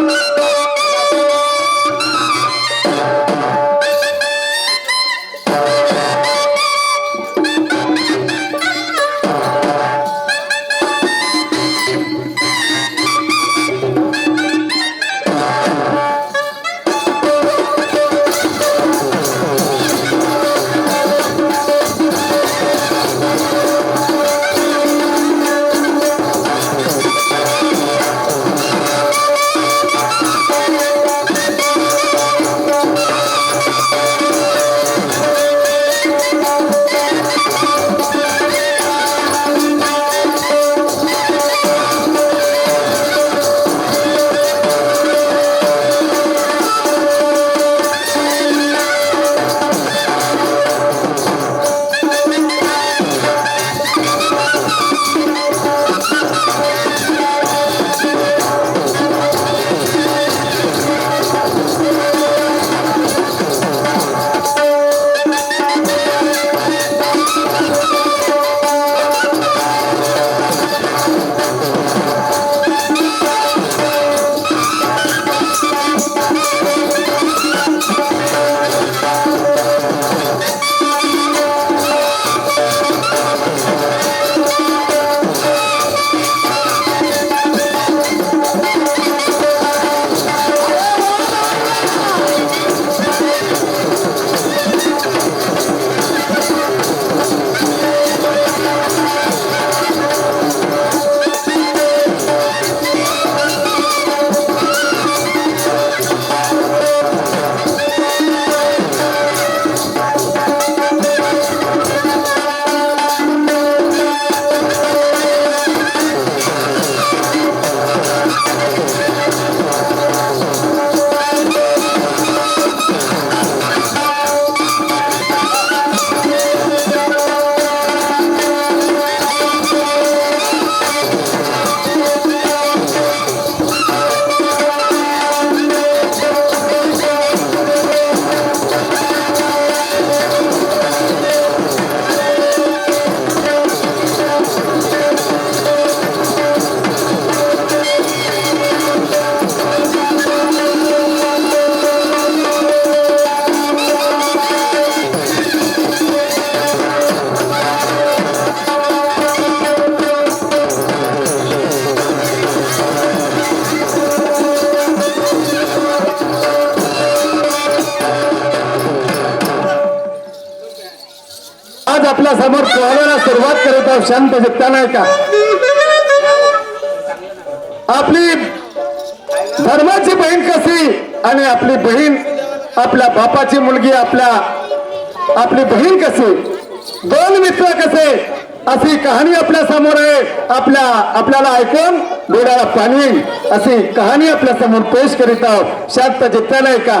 Música आपल्यासमोर पोहायला सुरुवात करत आहोत शांत चित्ता नाही का आपली धर्माची बहीण कशी आणि आपली बहीण आपल्या बापाची मुलगी आपल्या आपली बहीण कशी? दोन मित्र कसे? अशी कहाणी आपल्यासमोर आहे. आपल्या आपल्याला ऐकून डोळ्याला पाणी येईल. अशी कहाणी आपल्यासमोर पेश करीत आहोत शांत चित्तालय का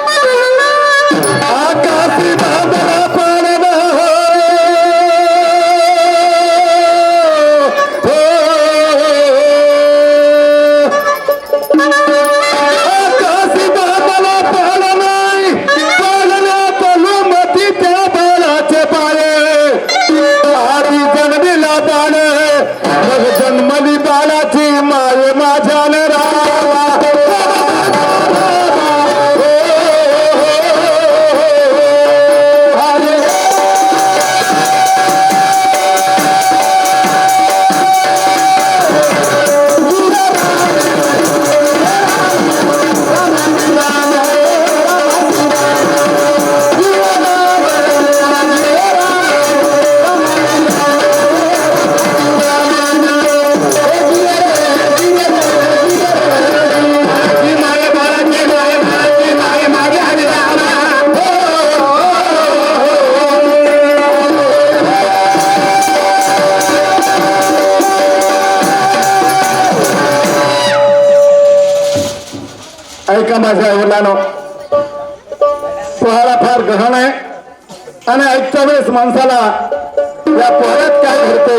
का माझ्या वडिलांना पोहाळा फार गहन आहे आणि आजच्या वेळेस माणसाला या पोहाळ्यात काय घडते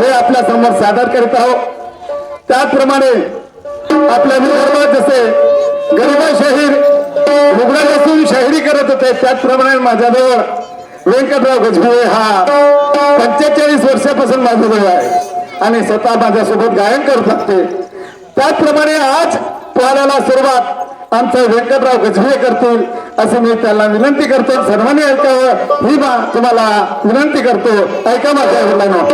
हे आपल्यासमोर सादर करीत आहोत. त्याचप्रमाणे आपल्या विदर्भात जसे गरिबा शाहीर रुग्ण नसून शाहिरी करत होते त्याचप्रमाणे माझ्याजवळ व्यंकटराव गजभिये हा पंचेचाळीस वर्षापासून माझ्याजवळ आहे. आणि स्वतः माझ्यासोबत गायन करत असते. त्याचप्रमाणे आज पोहण्याला सुरुवात आमचा व्यंकटराव गजभिये करतील असं मी त्याला विनंती करतो. सर्वांनी ऐकावं. ही मा तुम्हाला विनंती करतो. ऐका माझ्या मुलांना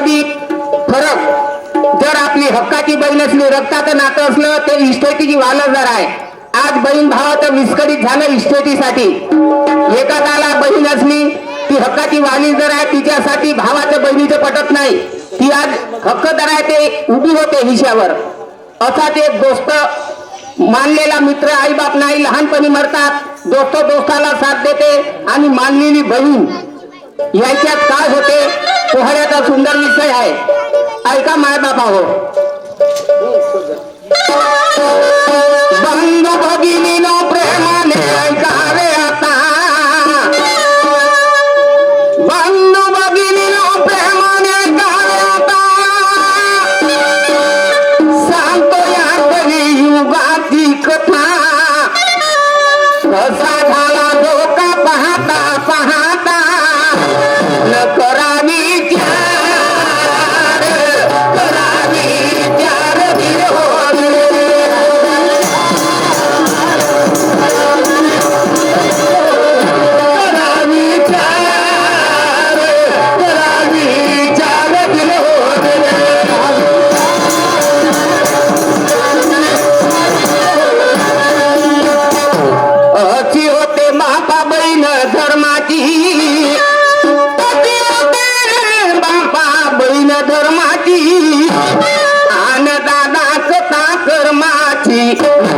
नातं फरक जर आपली हक्काची बहीण असली रक्ताचं नातं असलं ते इस्टेटीची वालं जर आहे. आज बहीण भावाचं विस्कळीत झालं इष्टेटीसाठी एका काला बहीण असली ती हक्काची वाली जर आहे तिच्यासाठी भावाचं बहिणीचं पटत नाही. ती आज हक्कदार आहे ते उभी होते हिशावर असा ते दोस्त मानलेला मित्र आई बाप नाही लहानपणी मरतात. दोस्त दोस्ताला साथ देते आणि मानलेली बहीण. याच्यात काय होते? पोहण्याचा सुंदर विषय आहे. ऐका माय बापा हो. बंधू भगिनीनो प्रेमाने ऐका रे आता. बंधू न धर्माची. बापा बहीण धर्माची. आन दादा कथा कर्माची.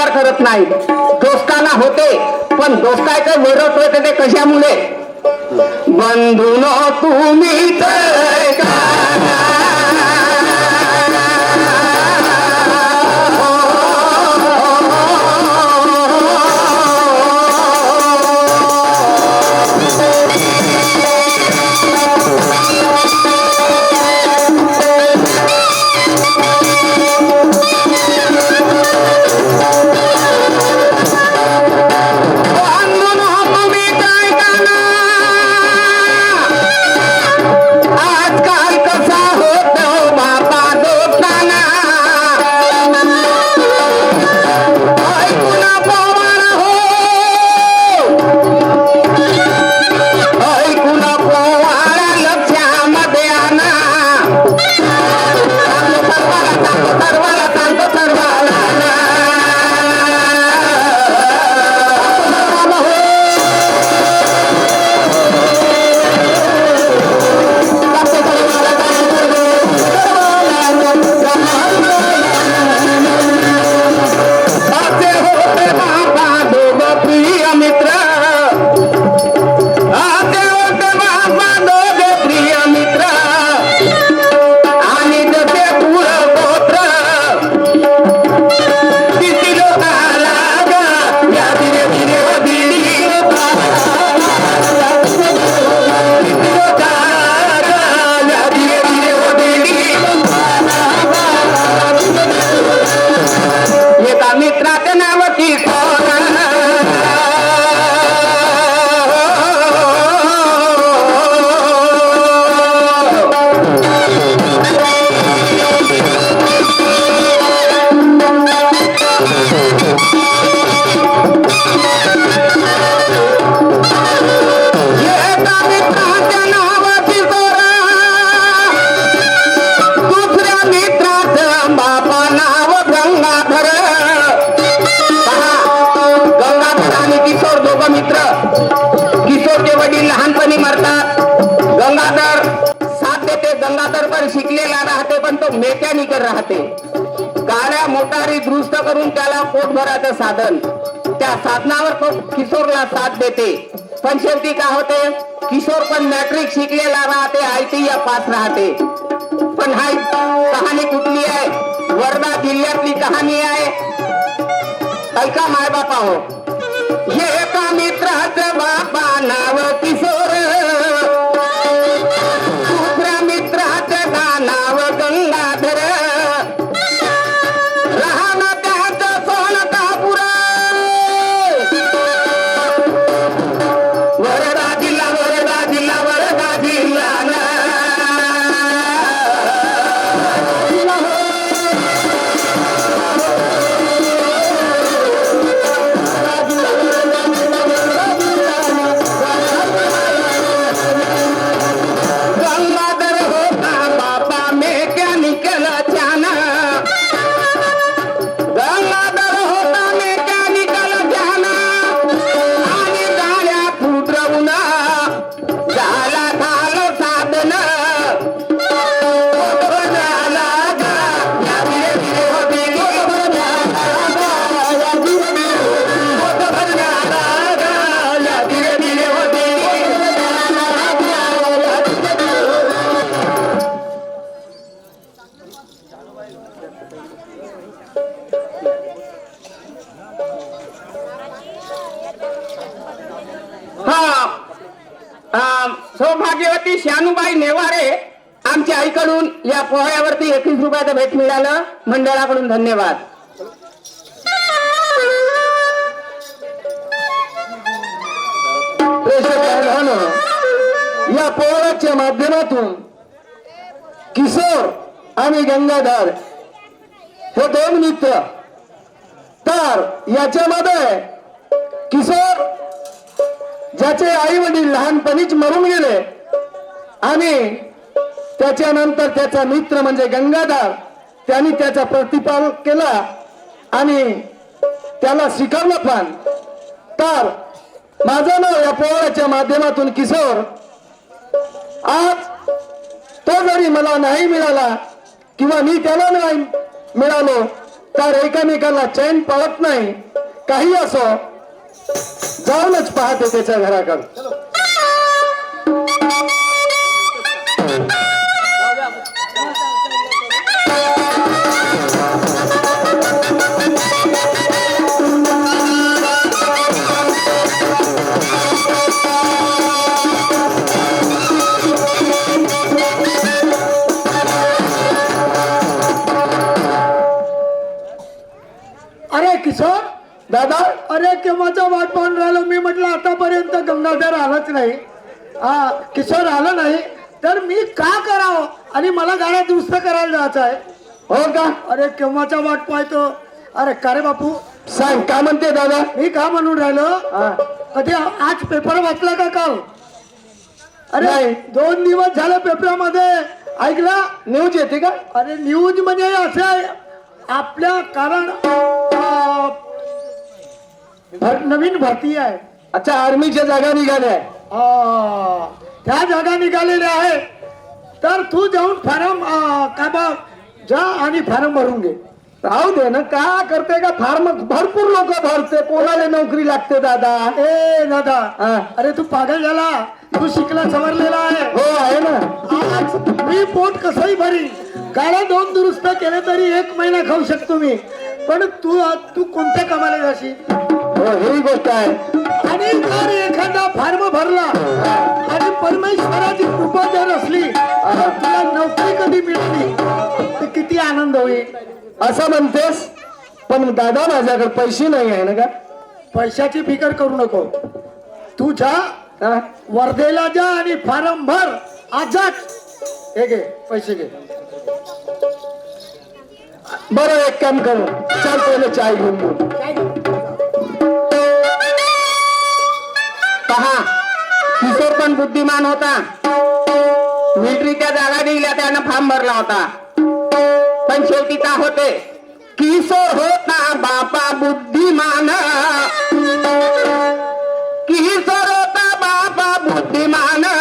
विचार करत नाही. दोस्ताना होते पण दोस्तायचं विरोध होते ते कशामुळे? बंधून तुम्ही मेकॅनिकल राहते. गाड्या मोटारी दुरुस्त करून त्याला पोटभराचं साधन. त्या साधनावर तो किशोरला साथ देते. पण शेवटी काय होते? किशोर पण मॅट्रिक शिकलेला राहते आय टी या पास राहते. पण हा कहाणी कुठली आहे? वर्धा जिल्ह्यातली कहाणी आहे. ऐका माय बापा हो हे एका मित्राचं बापा नाव किस मंडळाकडून धन्यवाद. या पोराच्या माध्यमातून किशोर आणि गंगाधर हे दोन मित्र तर याच्यामध्ये किशोर ज्याचे आई वडील लहानपणीच मरून गेले आणि त्याच्यानंतर त्याचा मित्र म्हणजे गंगाधर त्यांनी त्याचा प्रतिपाल केला आणि त्याला स्वीकारलं पण. तर माझं नाव या पोळ्याच्या माध्यमातून किशोर. आज तो जरी मला नाही मिळाला किंवा मी त्याला नाही मिळालो तर एकमेकाला चैन पळत नाही. काही असो जाऊनच पाहते त्याच्या घराकडे. दादा? अरे केव्हाचा वाट पाहून राहिलो? मी म्हटलं आतापर्यंत गंगाधर आलाच नाही. हा किशोर आला नाही. तर मी का करावं? आणि मला गाड्या दुरुस्त करायला जायचं आहे. हो का? अरे केव्हाचा वाट पाहतो? अरे का रे बापू? सांग का म्हणते दादा? मी का म्हणून राहिलो. कधी आज पेपर वाचला का काल? अरे. दोन दिवस झाले पेपरामध्ये. ऐकला? न्यूज येते का? अरे न्यूज म्हणजे असं आहे. आपल्या कारण भर- नवीन भरती आहे. अच्छा आर्मीच्या जागा निघाल्या त्या जागा निघालेल्या आहे तर तू जाऊन फॉर्म का बा जा आणि फॉर्म भरून घे. राहू दे ना का करते का? फार मग भरपूर लोक भरते. कोणाला नोकरी लागते दादा? ए दादा हा. अरे तू पागल झाला. तू शिकला सवरलेला आहे. हो आहे ना. आज मी पोट कसंही भरी गाड्या दोन दुरुस्त केले तरी एक महिना खाऊ शकतो मी. पण तू तू कोणत्या कामाला जाशील? हो ही गोष्ट आहे. आणि जर एखादा फार्म भरला आणि परमेश्वराची कृपा जर असली तर तुला नोकरी कधी मिळाली? तर किती आनंद होईल? असं म्हणतेस पण दादा माझ्याकडे पैसे नाही आहे ना का? पैशाची फिकर करू नको. तू जा हा? वर्धेला जा आणि फार्म भर. आजच हे घे पैसे घे. बरं एक काम करू. चल पहिले चाय घेऊन येऊ. पहा किशोर पण बुद्धिमान होता. मिलिटरीच्या जागा दिल्या त्यानं फॉर्म भरला होता. पण शेवटी का होते? किशोर होता बापा बुद्धिमान. किशोर होता बापा बुद्धिमान.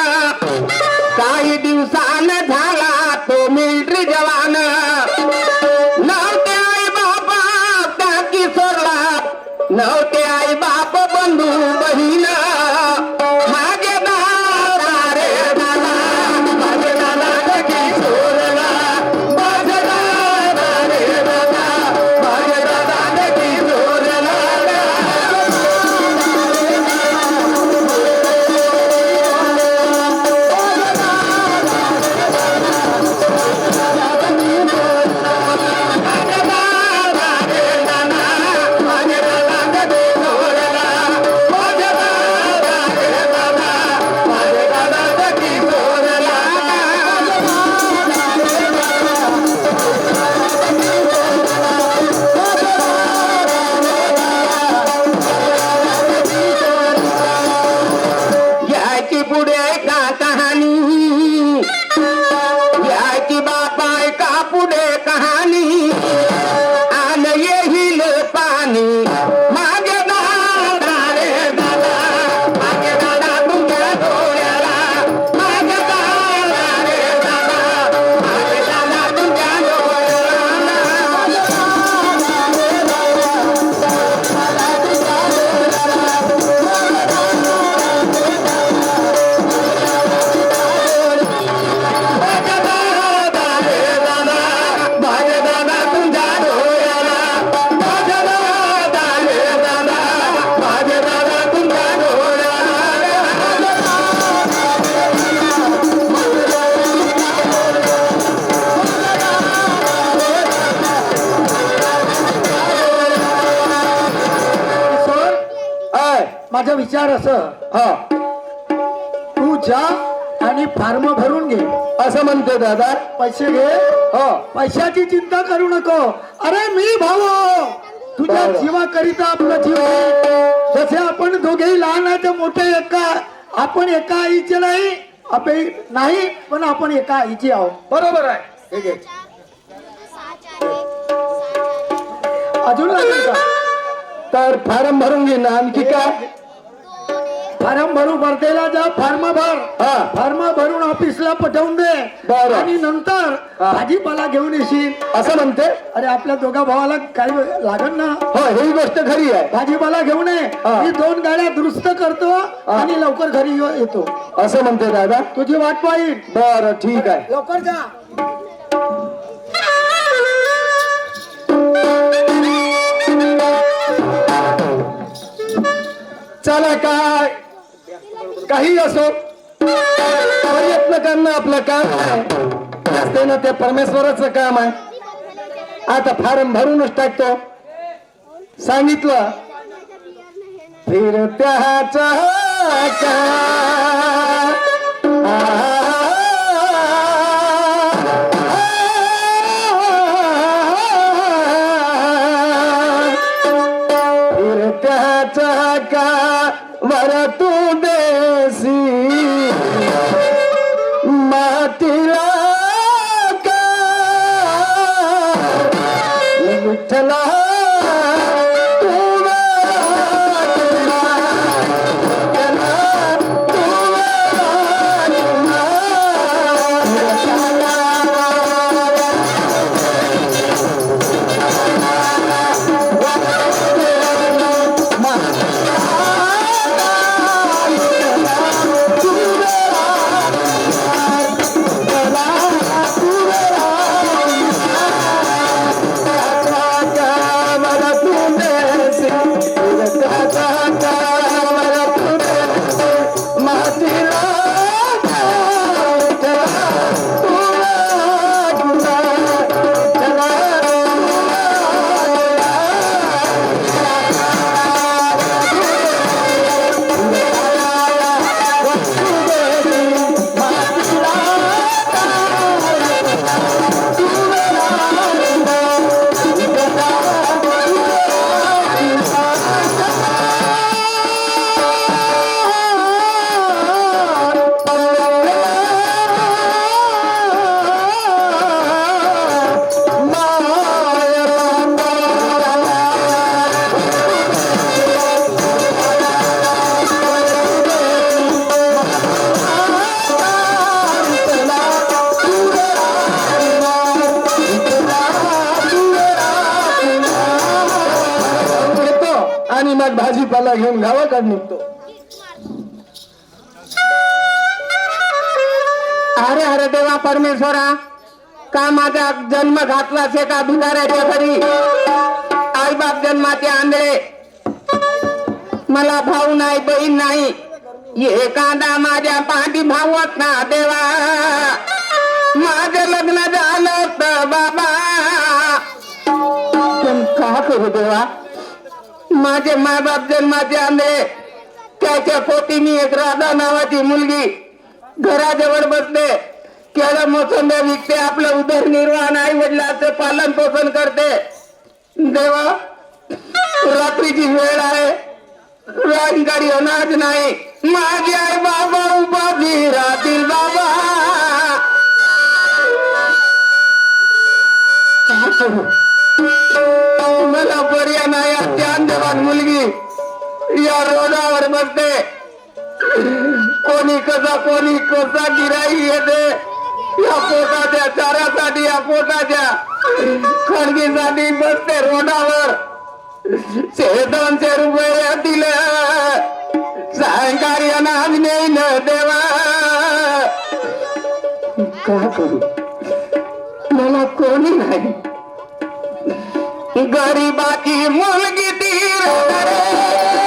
माझा विचार असं. हा. तू जा आणि फार्म भरून घे. असं म्हणते दादा. पैसे घे. हो. पैशाची चिंता करू नको. अरे मी भाऊ तुझ्या. जीवाकरिता आपलं जीव आहे. जसे आपण दोघेही लहान आहे ते मोठे एका आपण एका आईचे नाही आपे नाही पण आपण एका आईची आहोत. बरोबर आहे. हे घे. अजून लागेल का? तर फार्म भरून घे ना आणखी काय? फार्म भरू भरतेला जा फार्म भर. हा. फार्म भरून ऑफिसला पठवून दे. बरं. आणि नंतर. भाजीपाला घेऊन येशील. असं म्हणते? अरे आपल्या दोघा भावाला काही लागत ना. हो ही गोष्ट खरी आहे. भाजीपाला घेऊन ये. हा. मी दोन गाड्या दुरुस्त करतो आणि लवकर घरी येतो. असं म्हणते दादा. तुझी वाट पाहिल बरं ठीक आहे. लवकर जा. चला काय? काही असो. प्रयत्न करणं आपलं काम. आहे ना ते परमेश्वराचं काम आहे. आता फारम भरूनच टाकतो. सांगितलं. फिरत्या चाका फिरत्या वर तू घेऊन गावाकडे निघतो. अरे अरे देवा परमेश्वरा का माझा जन्म घातलाच एका का भिकाऱ्याच्या घरी? आईबाप जन्माचे आंधळे. मला भाऊ नाही बहीण नाही. एखादा माझ्या पाठी भावत ना देवा. माझं लग्न झालं बाबा. पण का करू देवा? माझे मायबाप जन्माचे आंधळे त्याच्या पोटी मी एक राधा नावाची मुलगी घराजवळ बसते केळं मोसंबी विकते आपलं उदरनिर्वाह आई वडिलाचं पालन पोषण करते. देवा रात्रीची वेळ आहे. रानगाडी अनाज नाही. माझी आई बाबा उपाधी राहतील बाबा. मला पर्याय नाही आजची मुलगी. या रोडावर बसते. कोणी कसा कोणी कसा गिराई येते. या पोटाच्या चारासाठी या पोटाच्या खडगीसाठी बसते रोडावर. दोनशे रुपये दिलं. सायंकाळी अनाज नेईन देवा. का करू? मला कोणी नाही. गरीबाची मुलगी ती रे